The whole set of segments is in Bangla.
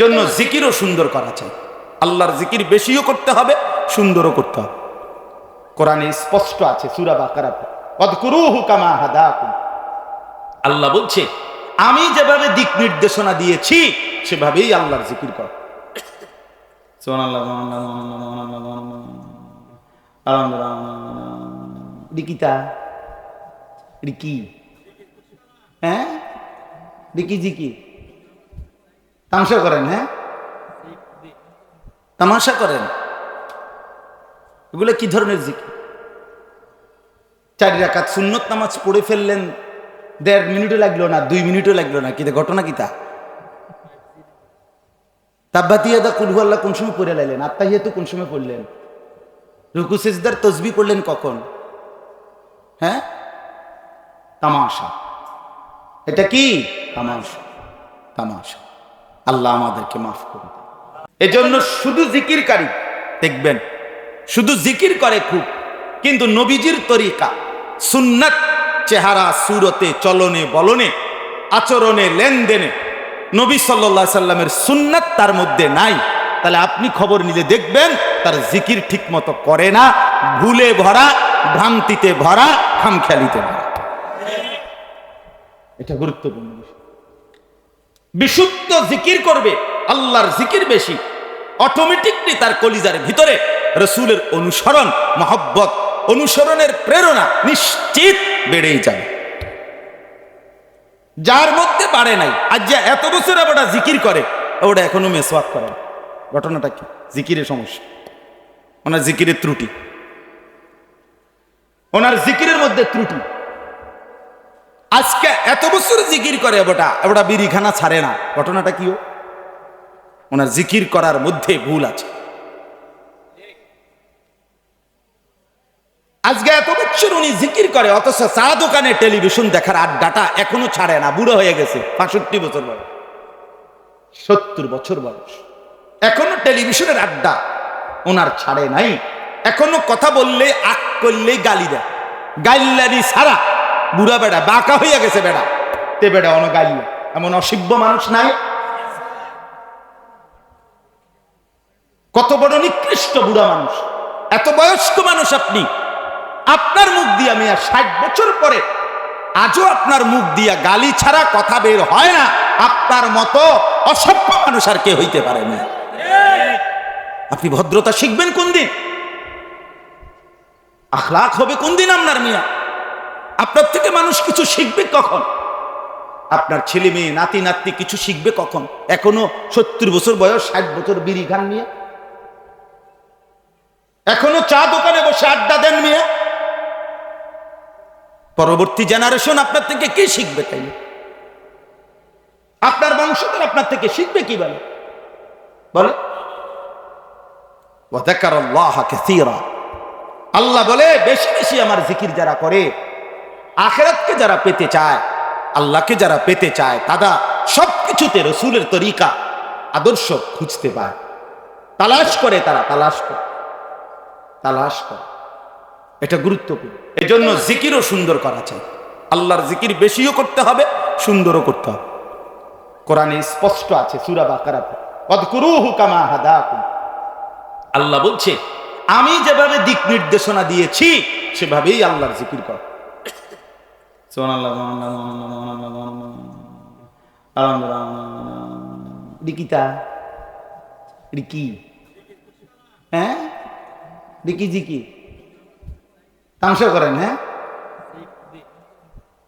এজন্য জিকিরও সুন্দর করা চাই। আল্লাহর জিকির বেশিও করতে হবে, সুন্দরও করতে হবে। কোরআনে স্পষ্ট আছে সুরা বাকারাতে আল্লাহ বলছে, আমি যেভাবে দিক নির্দেশনা দিয়েছি, সেভাবেই আল্লাহর জিকির কর। হ্যাঁ? রিকি জিকি? তামাশা করেন হ্যাঁ? তামাশা করেন। এগুলো কি ধরনের জিকির? চারি রাকাত সুন্নত নামাজ পড়ে ফেললেন, দেড় মিনিটও লাগল না, দুই মিনিটও লাগল না কিতা ঘটনা কিতা তাব্বাতিয়াদা কুলহু আল্লাহ কোন সময় পড়ে লাইলেন? আত্মাহিয়াতু কোন সময় পড়লেন? রুকু, সিজদার তসবি পড়লেন কখন? হ্যাঁ? তামাশা। এটা কি? তামাশা। তামাশা। আল্লাহ আমাদেরকে মাফ করুন। এজন্য শুধু জিকিরকারী দেখবেন, শুধু জিকির করে খুব, কিন্তু নবীজির তরিকা, সুন্নাত, চেহারা, সুরতে, চলনে, বলনে, আচরণে, লেনদেনে, নবী সাল্লা সাল্লামের সুন্নাত তার মধ্যে নাই। তাহলে আপনি খবর নিলে দেখবেন, তার জিকির ঠিক মতো করে না, ভুলে ভরা, ভ্রান্তিতে ভরা, খামখেয়ালিতে ভরা। এটা গুরুত্বপূর্ণ বিষয়। বিশুদ্ধ জিকির করবে, আল্লাহর জিকির বেশি। অটোমেটিকলি তার কলিজার ভিতরে রসুলের অনুসরণ, মহব্বত, অনুসরণের প্রেরণা নিশ্চিত বেড়েই যাবে। যার মধ্যে পারে নাই, আজ যে এত বছর ওটা জিকির করে, ওটা এখনও মেসওয়াক করে না। ঘটনাটা কি? জিকিরের সমস্যা। ওনার জিকিরের ত্রুটি। ওনার জিকিরের মধ্যে ত্রুটি। আজকে এত বছর জিকির করে ওটা ওটা বিড়িখানা ছাড়ে না। ঘটনাটা কিও ওনার জিকির করার মধ্যে ভুল আছে। আজকে এত বছর উনি জিকির করে, অথচ চা দোকানে টেলিভিশন দেখার আড্ডাটা এখনও ছাড়ে না, বুড়ো হয়ে গেছে, বাষট্টি বছর বয়স। সত্তর বছর বয়স। এখনও টেলিভিশনের আড্ডা ওনার ছাড়ে নাই। এখনও কথা বললে, আক করলে গালি দেয়। গাইল্লারি ছাড়া বুড়া বেড়া, বাঁকা হইয়া গেছে বেড়া। তে বেড়া অন গাইল্লা এমন অসভ্য মানুষ নাই। কত বড় নিকৃষ্ট বুড়া মানুষ। এত বয়স্ক মানুষ আপনি। আপনার মুখ দিয়ে আমি আর ষাট বছর পরে আজও আপনার মুখ দিয়া গালি ছাড়া কথা বের হয় না। আপনার মতো অসভ্য মানুষ আর কে হইতে পারে না আপনি ভদ্রতা শিখবেন কোন দিন? আখলাখ হবে কোন দিন আপনার মিয়া? আপনার থেকে মানুষ কিছু শিখবে কখন? আপনার ছেলে মেয়ে, নাতি নাতি কিছু শিখবে কখন? এখনও সত্তর বছর বয়স, ষাট বছর বিড়ি খান নিয়ে? এখনও চা দোকানে বসে আড্ডা দেন মেয়ে? পরবর্তী জেনারেশন আপনার থেকে কে শিখবে তাই আপনার বংশধর আপনার থেকে শিখবে কীভাবে? বলে আল্লাহ বলে, বেশি বেশি আমার জিকির যারা করে আখেরাতকে যারা পেতে চায়, আল্লাহকে যারা পেতে চায়, তারা সবকিছুতে রসুলের তরিকা, আদর্শ খুঁজতে পায় তালাশ করে তারা, তালাশ করে তালাশ করে। এটা গুরুত্বপূর্ণ। এজন্য জিকিরও সুন্দর করা চাই। আল্লাহর জিকির বেশিও করতে হবে, সুন্দরও করতে হবে। কোরআনে স্পষ্ট আছে সুরা বাকারাতে কামা আল্লাহ বলছে, আমি যেভাবে দিক নির্দেশনা দিয়েছি, সেভাবেই আল্লাহর জিকির কর। সুবহানাল্লাহ, আলহামদুলিল্লাহ। রিকিতা রিকি হ্যাঁ রিকি জিকি তামাশা করেন হ্যাঁ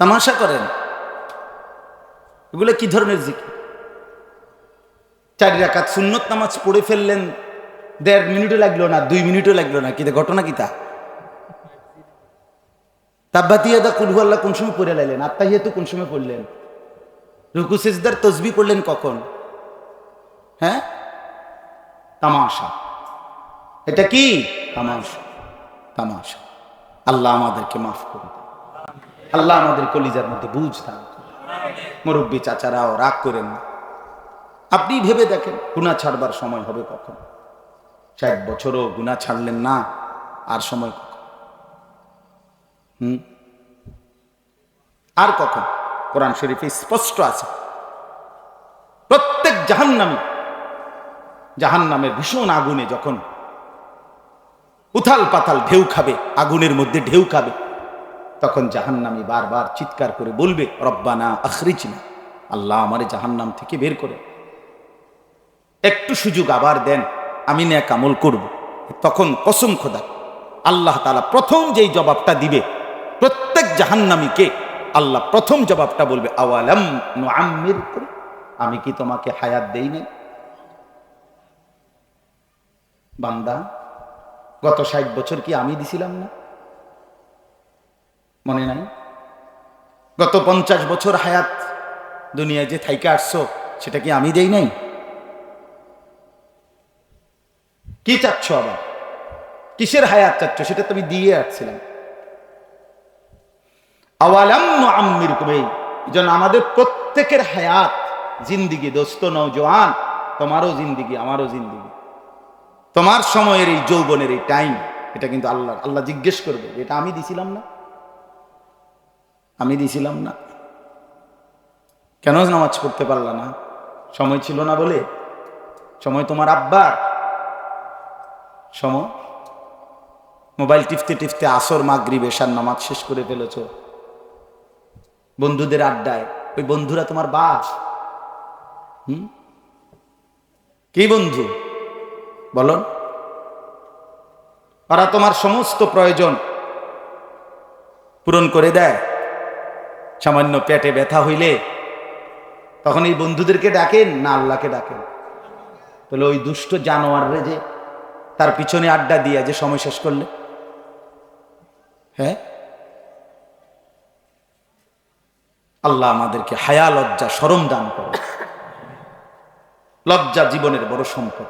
তামাশা করেন এগুলো কি ধরনের জিকির চারি রাকাত সুন্নত নামাজ পড়ে ফেললেন দেড় মিনিটও লাগল না দুই মিনিটও লাগল না কিতা ঘটনা কিতা তাব্বাতিয়াদা কুলহু আল্লাহ কোন সময় পড়ে লাইলেন? আত্মাহিয়াতু কোন সময় পড়লেন? রুকু সিজদার তসবি পড়লেন কখন? হ্যাঁ? তামাশা। এটা কি? তামাশা। তামাশা। আল্লাহ আমাদেরকে মাফ করুন। আল্লাহ আমাদের কলিজার মধ্যে বুঝ দান। মুরব্বী চাচারাও রাগ করেন না। আপনি ভেবে দেখেন গুণা ছাড়বার সময় হবে কখন? ষাট বছরও গুণা ছাড়লেন না, আর সময় আর কখন? কোরআন শরীফে স্পষ্ট আছে। প্রত্যেক জাহান্নামী জাহান নামের ভীষণ আগুনে যখন উথাল পাতাল ঢেউ খাবে, আগুনের মধ্যে ঢেউ খাবে, তখন জাহান্নামি বারবার চিৎকার করে বলবে, রব্বানা আখরিচ না আল্লাহ আমারে জাহান্নাম থেকে বের করে একটু সুযোগ আবার দেন, আমি ন্যাক আমল করব। তখন কসম খোদা, আল্লাহ তালা প্রথম যেই জবাবটা দিবে প্রত্যেক জাহান্নামীকে আল্লাহ প্রথম জবাবটা বলবে, আওয়ালাম আমি কি তোমাকে হায়াত দেই নাই? বান্দা, গত ষাট বছর কি আমি দিছিলাম না? মনে নাই? গত পঞ্চাশ বছর হায়াত দুনিয়ায় যে থাইকে আসছো, সেটা কি আমি দেই নাই? কি চাচ্ছ আবার? কিসের হায়াত চাচ্ছ? সেটা তুমি দিয়ে আসছিলাম। আমাদের প্রত্যেকের হায়াত, জিন্দিগি, দোস্ত নৌজওয়ান তোমারও জিন্দিগি, আমারও জিন্দিগি। তোমার সময়ের এই যৌবনের এই টাইম এটা কিন্তু আল্লাহ আল্লাহ জিজ্ঞেস করবে, এটা আমি দিছিলাম না? আমি দিছিলাম না। কেন নামাজ পড়তে পারলা না? সময় ছিল না বলে? সময় তোমার আব্বার। সময়? মোবাইল টিপতে টিপতে আসর, মাগরিব, এশার নামাজ শেষ করে ফেলেছ। বন্ধুদের আড্ডায়, ওই বন্ধুরা তোমার বাস হুম? কি বন্ধু? বলো। ওরা তোমার সমস্ত প্রয়োজন পূরণ করে দেয়। সামান্য পেটে ব্যথা হইলে তখন এই বন্ধুদেরকে ডাকেন, না আল্লাহকে ডাকেন। তাহলে ওই দুষ্ট জানোয়াররে যে তার পিছনে আড্ডা দিয়ে যে সময় শেষ করলে। হ্যাঁ? আল্লাহ আমাদেরকে হায়া, লজ্জা সরম দান করে। লজ্জা জীবনের বড় সম্পদ।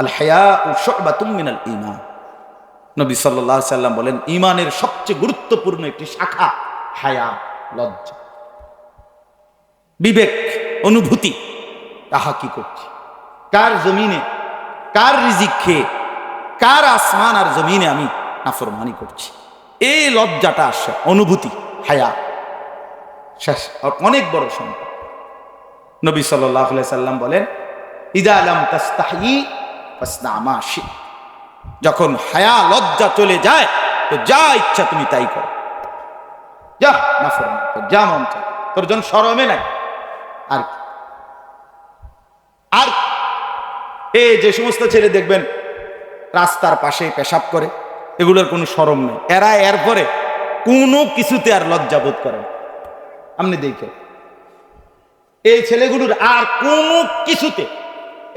আল হায়া ও শবা তুমিনাল ইমান নবী সাল্লাহ সাল্লাম বলেন ইমানের সবচেয়ে গুরুত্বপূর্ণ একটি শাখা হায়া, লজ্জা। বিবেক, অনুভূতি, তাহা কি করছি? কার জমিনে, কার রিজিক খেয়ে, কার আসমান আর জমিনে আমি নাফরমানি করছি? এই লজ্জাটা আসে, অনুভূতি, হায়া। শেষ অনেক বড় সম্পদ। নবী সাল্লাহ সাল্লাম বলেন, ইদা আলম তাস্তাহি ফাসনামা শিখ যখন হায়া, লজ্জা চলে যায়, তো যা ইচ্ছা তুমি তাই করো। যা না যা মন তোর জন সরমে নাই। আর? আর এই যে সমস্ত ছেলে দেখবেন, রাস্তার পাশে পেশাব করে, এগুলোর কোনো সরম নেই। এরা এর পরে কোনো কিছুতে আর লজ্জা বোধ করে না। আপনি দেখে। এই ছেলেগুলোর আর কোন কিছুতে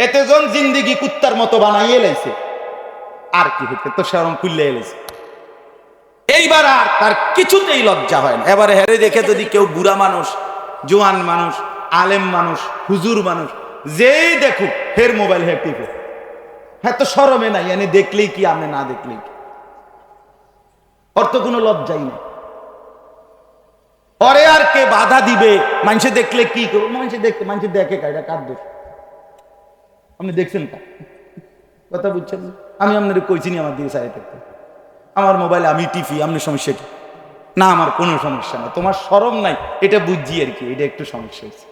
এতজন জিন্দিগি কুত্তার মতো বানাইয়ে লাইছে। আর কি হইতে তো সেরম খুললে এলেছে। এইবার আর তার কিছুতেই লজ্জা হয় না। এবারে হেরে দেখে যদি কেউ বুড়া মানুষ, জোয়ান মানুষ, আলেম মানুষ, হুজুর মানুষ, যেই দেখুক ফের মোবাইল হে টিপে। হ্যাঁ তো সরমে নাই, এনে দেখলেই কি আপনি না দেখলেই কি? তো কোনো লজ্জাই নেই। পরে আর কে বাধা দিবে? মানুষে দেখলে কি করব? মানুষে দেখতে মানুষে দেখে কায়টা কার দোষ? আপনি দেখছেন কা? কথা বুঝছেন? আমি আপনার কইছিনি আমার দিকে সাইড থাকতে আমার মোবাইলে আমি টিপি আপনি সমস্যা কি? না, আমার কোনো সমস্যা না। তোমার সরম নাই। এটা বুঝছি আর কি। এটা একটু সমস্যা হয়েছে।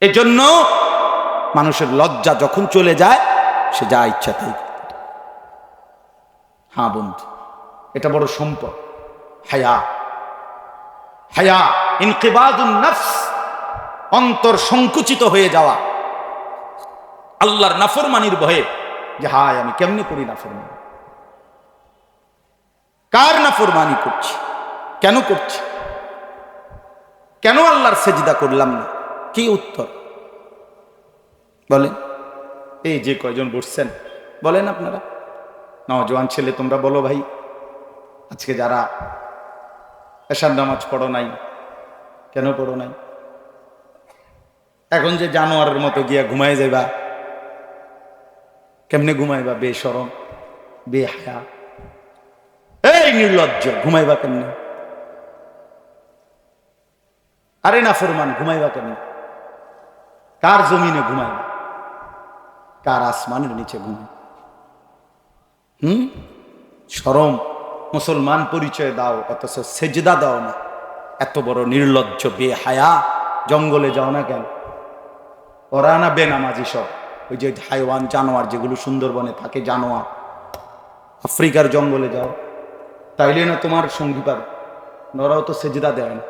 এই জন্য মানুষের লজ্জা যখন চলে যায়, সে যা ইচ্ছা তাই হ্যাঁ বন্ধু, এটা বড় সম্পদ। হায়া। হায়া, ইনকিবাদুন নফস, অন্তর সংকুচিত হয়ে যাওয়া। আল্লাহর নাফরমানির ভয়ে যে হায়, আমি কেমনে করি নাফরমানি? কার নাফরমানি করছি? কেন করছি? কেন আল্লাহর সেজদা করলাম না? কি উত্তর? বলেন। এই যে কয়জন বসছেন, বলেন আপনারা। নজওয়ান ছেলে তোমরা বলো ভাই। আজকে যারা এশার নামাজ পড়ো নাই। কেন পড়ো নাই? এখন যে জানোয়ারের মতো গিয়া ঘুমাই যাইবা, কেমনে ঘুমাইবা বেসরম বেহায়া? এই নির্লজ্জ, ঘুমাইবা কেমনে? আরে না ফরমান ঘুমাইবা কেমনে? কার জমিনে ঘুমাইবা কার আসমানের নিচে ঘুমাই হুম? সরম মুসলমান পরিচয় দাও, অথচ সেজদা দাও না। এত বড় নির্লজ্জ বে হায়া জঙ্গলে যাও না কেন? ওরা না বেনামাজি সব। ওই যে হাইওয়ান, জানোয়ার যেগুলো সুন্দরবনে থাকে, জানোয়ার। আফ্রিকার জঙ্গলে যাও। তাইলে না তোমার সঙ্গী পাবে। নরাও তো সেজদা দেয় না।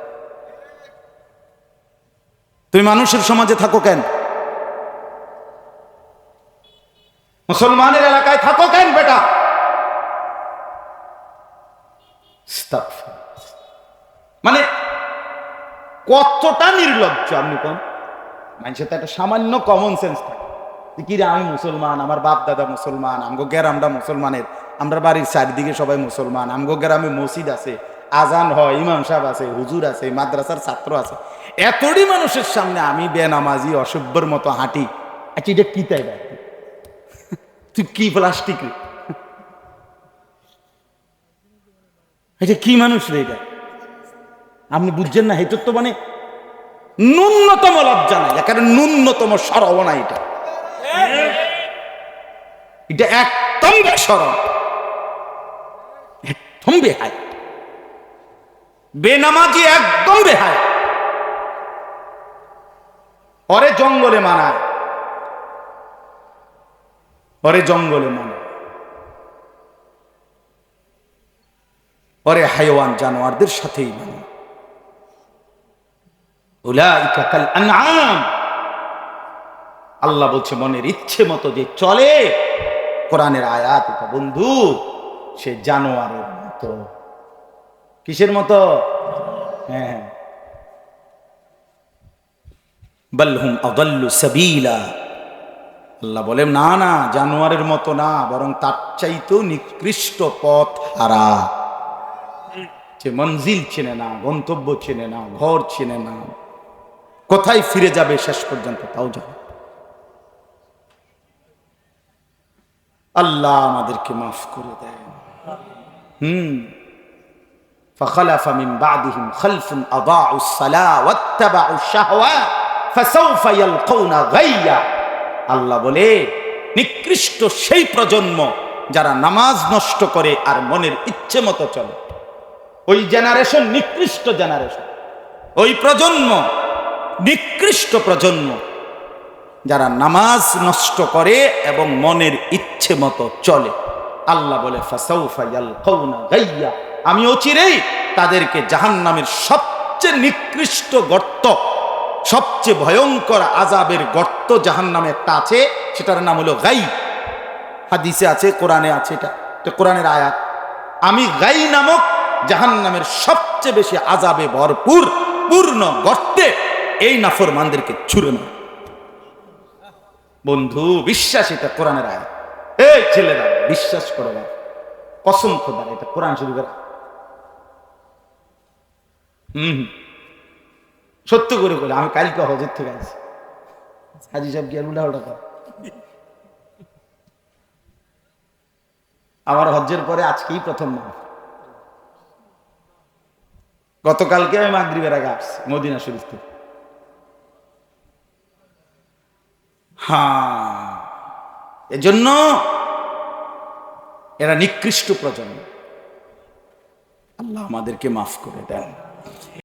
তুমি মানুষের সমাজে থাকো কেন? মুসলমানের এলাকায় থাকো কেন বেটা? কতটা নির্লজ্জ আপনি কোন? মানুষের তো একটা সামান্য কমন সেন্স থাকে। যে কি রে আমি মুসলমান, আমার বাপ দাদা মুসলমান, আমগো গ্রামটা মুসলমানের, আমরা বাড়ির চারিদিকে সবাই মুসলমান, আমগো গ্রামে মসজিদ আছে, আজান হয়, ইমাম সাহেব আছে, হুজুর আছে, মাদ্রাসার ছাত্র আছে। এতটি মানুষের সামনে আমি বেনামাজি, অসভ্যর মতো হাঁটি। আচ্ছা এটা কি তাই তুই কি প্লাস্টিক রে? এটা কি মানুষ রে এটা? আপনি বুঝছেন না এটা তো মানে? ন্যূনতম লজ্জা নাই, একেবারে ন্যূনতম সরব না এটা। এটা একদম বেসরম। একদম বেহায়। বেনামাজি একদম বেহায়। পরে জঙ্গলে মানায়। পরে জঙ্গলে মানায়। পরে হাইওয়ান জানোয়ারদের সাথেই আনআম আল্লাহ বলছে, মনের ইচ্ছে মতো যে চলে, কোরআনের আয়াত এটা বন্ধু, সে জানোয়ারের মতো। কিসের মতো? হ্যাঁ বলহুম অদল্লু সাবিলা। আল্লাহ বলেন, না না, জানোয়ারের মতো না, বরং তার চাইতেও নিকৃষ্ট পথ হারা। যে মঞ্জিল চেনে না, গন্তব্য চেনে না, ঘর চেনে না। কোথায় ফিরে যাবে শেষ পর্যন্ত তাও জানে আল্লাহ আমাদেরকে মাফ করে দেয় হুম فخلف من بعدهم خلف أضاعوا الصلاة واتبعوا الشهوات فسوف يلقون غيا আল্লাহ বলে নিকৃষ্ট সেই প্রজন্ম যারা নামাজ নষ্ট করে আর মনের ইচ্ছে মতো চলে ওই জেনারেশন নিকৃষ্ট জেনারেশন ওই প্রজন্ম নিকৃষ্ট প্রজন্ম, যারা নামাজ নষ্ট করে এবং মনের ইচ্ছে মতো চলে। আল্লাহ বলে আমি অচিরেই তাদেরকে জাহান্নামের সবচেয়ে নিকৃষ্ট গর্ত, সবচেয়ে ভয়ঙ্কর আজাবের গর্ত জাহান্নামে একটা আছে, সেটার নাম হলো গাই। হাদিসে আছে, কোরআনে আছে এটা। এটা কোরআনের আয়াত। আমি গাই নামক জাহান্নামের সবচেয়ে বেশি আজাবে ভরপুর, পূর্ণ গর্তে এই নাফর নাফরমানদেরকে ছুড়ে না বন্ধু, বিশ্বাস এটা কোরআনের আয়াত। এই ছেলেরা, বিশ্বাস করো না। কসম খোদার এটা কোরআন শরীফের হুম। সত্য করে বলে, আমি কালকে হজের থেকে আছি হাজি সাহেব গিয়ে উল্টা উল্টা আমার হজ্জের পরে আজকেই প্রথম গতকালকে আমি মাগরিবের আগে আসছি, মদিনা শরীফ থেকে। হ্যাঁ। এজন্য এরা নিকৃষ্ট প্রজন্ম। আল্লাহ আমাদেরকে মাফ করে দেন।